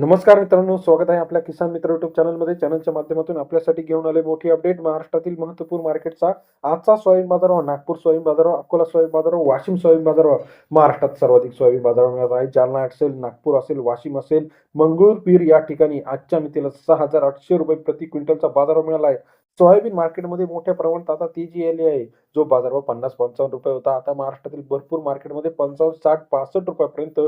नमस्कार मित्रांनो स्वागत आहे आपल्या किसान मित्र युट्यूब चॅनलमध्ये चॅनलच्या माध्यमातून आपल्यासाठी घेऊन आले मोठी अपडेट महाराष्ट्रातील महत्त्वपूर्ण मार्केटचा आजचा सोयाबीन बाजारभाव नागपूर सोयाबीन बाजारभाव अकोला सोयाबीन बाजारभाव वाशिम सोयाबीन बाजारभाव. महाराष्ट्रात सर्वाधिक सोयाबीन बाजारभाव मिळत आहे. जालना असेल नागपूर असेल वाशिम असेल मंगळूरपीर या ठिकाणी आजच्या मितीला सहा हजार आठशे रुपये प्रति क्विंटलचा बाजारभाव मिळाला आहे. सोयाबीन मार्केटमध्ये मोठ्या प्रमाणात आता तेजी आली आहे जो बाजारभाव पन्नास पंचावन्न रुपये होता. आता महाराष्ट्रातील भरपूर मार्केटमध्ये पंचावन्न साठ पासष्ट रुपयापर्यंत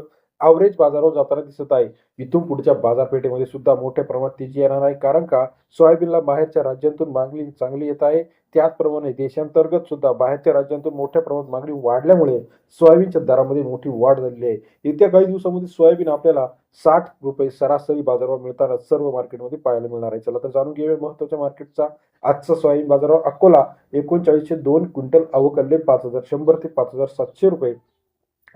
ॲव्हरेज बाजारावर जाताना दिसत आहे. इथून पुढच्या बाजारपेठेमध्ये सुद्धा मोठ्या प्रमाणात तेजी येणार आहे. कारण का? सोयाबीनला बाहेरच्या राज्यांतून मागणी चांगली येत आहे. त्याचप्रमाणे देशांतर्गत सुद्धा बाहेरच्या राज्यांतून मोठ्या प्रमाणात मागणी वाढल्यामुळे सोयाबीनच्या दरामध्ये मोठी वाढ झालेली आहे. येत्या काही दिवसामध्ये सोयाबीन आपल्याला साठ रुपये सरासरी बाजारभाव मिळताना सर्व मार्केटमध्ये पाहायला मिळणार आहे. चला तर जाणून घेऊया महत्त्वाच्या मार्केटचा आजचा सोयाबीन बाजारभाव. अकोला एकोणचाळीसशे दोन क्विंटल अवकल्ले पाच हजार शंभर ते पाच हजार सातशे रुपये.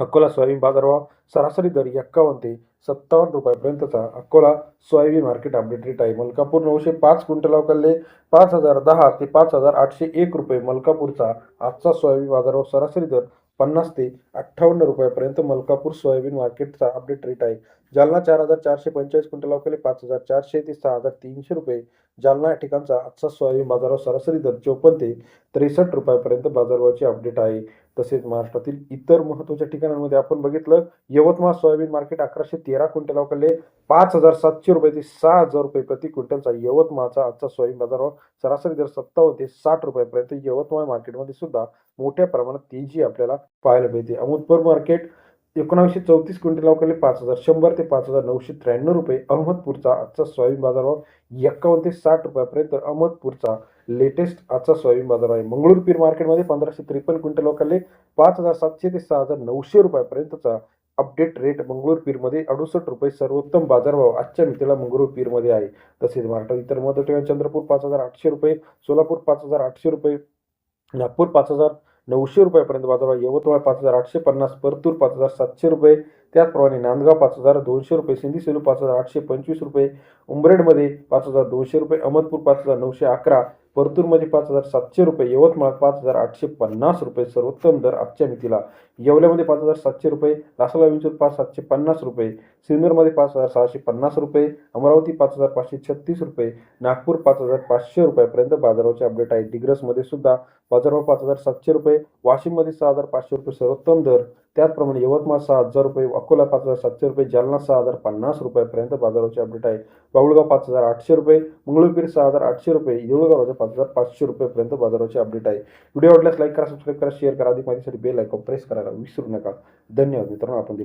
अकोला सोयाबीन बाजारभाव सरासरी दर एक्कावन्न ते सत्तावन्न रुपयापर्यंतचा Akola soybean market update rate आहे. मलकापूर नऊशे पाच क्विंटल अवकलले पाच हजार दहा ते पाच हजार आठशे एक रुपये मलकापूरचा आजचा सोयाबीन बाजारावर सरासरी दर पन्नास ते अठ्ठावन्न रुपयापर्यंत मलकापूर सोयाबीन मार्केटचा अपडेट रेट आहे. जालना चार हजार चारशे पंचेचाळीस क्विंटल अवकले पाच हजार चारशे ते सहा हजार तीनशे रुपये जालना या ठिकाणचा आजचा सोयाबीन बाजारावर सरासरी दर चोपन्न ते त्रेसष्ट रुपयापर्यंत बाजारभावाची अपडेट आहे. तसेच महाराष्ट्रातील इतर महत्त्वाच्या ठिकाणांमध्ये आपण बघितलं यवतमाळ सोयाबीन मार्केट अकराशे तेरा क्विंटल अवकले पाच हजार सातशे रुपये ते सहा हजार रुपये प्रति क्विंटलचा यवतमाळचा आजचा सोयाबीन बाजारावर सरासरी दर सत्तावन्न ते साठ रुपयापर्यंत यवतमाळ मार्केटमध्ये सुद्धा मोठ्या प्रमाणात तेजी आपल्याला पाहायला मिळते. अहमदपूर मार्केट एकोणावीसशे चौतीस क्विंटल अवकले पाच हजार शंभर ते पाच हजार नऊशे त्र्याण्णव रुपये अहमदपूरचा आजचा सोयाबीन बाजारावर एक्कावन्न ते साठ रुपयापर्यंत अहमदपूरचा लेटेस्ट आजचा सोयाबीन बाजार आहे. मंगळूर पीर मार्केटमध्ये पंधराशे त्रेपन्न क्विंटल अवकले पाच हजार सातशे ते सहा हजार नऊशे रुपयापर्यंतचा अपडेट रेट मंगळूर पीरमध्ये अडुसष्ट रुपये सर्वोत्तम बाजारभाव आजच्या मितीला मंगळूर पीरमध्ये आहे. तसेच महाराष्ट्रात इतर महत्त्व ठिकाणी चंद्रपूर पाच हजार आठशे रुपये सोलापूर पाच हजार आठशे रुपये नागपूर पाच हजार नऊशे रुपयापर्यंत बाजारभाव यवतमाळ पाच हजार आठशे पन्नास परतूर पाच हजार सातशे रुपये त्याचप्रमाणे नांदगाव पाच हजार दोनशे रुपये सिंधी सेलू पाच हजार आठशे पंचवीस रुपये उमरेडमध्ये पाच हजार दोनशे रुपये अहमदपूर पाच हजार नऊशे अकरा परतूरमध्ये पाच हजार सातशे रुपये यवतमाळ पाच हजार आठशे पन्नास रुपये सर्वोत्तम दर आजच्या मितीला. येवल्यामध्ये पाच हजार सातशे रुपये लासला विंचूर पाच सातशे पन्नास रुपये सिन्नरमध्ये पाच हजार सहाशे पन्नास रुपये अमरावती पाच हजार पाचशे छत्तीस रुपये नागपूर पाच हजार पाचशे रुपयापर्यंत बाजाराचे अपडेट आहे. डिग्रसमध्ये सुद्धा बाजारभाव पाच हजार सातशे रुपये वाशिममध्ये सहा हजार पाचशे रुपये सर्वोत्तम दर. त्याचप्रमाणे यवतमाळ सहा हजार रुपये अकोला पाच हजार सातशे रुपये जालना सहा हजार पन्नास रुपयापर्यंत बाजाराचे अपडेट आहे. बाबुळगाव पाच हजार आठशे रुपये मंगळूरपीर सहा हजार आठशे रुपये येऊळगाव पाच हजार पाचशे रुपयेपर्यंत बाजाराचे अपडेट आहे. व्हिडिओ आवडल्यास लाईक करा सबस्क्राईब करा शेअर करा. अधिक माहितीसाठी बेल आयकॉन प्रेस करायला विसरू नका. धन्यवाद मित्रांनो आपण दिले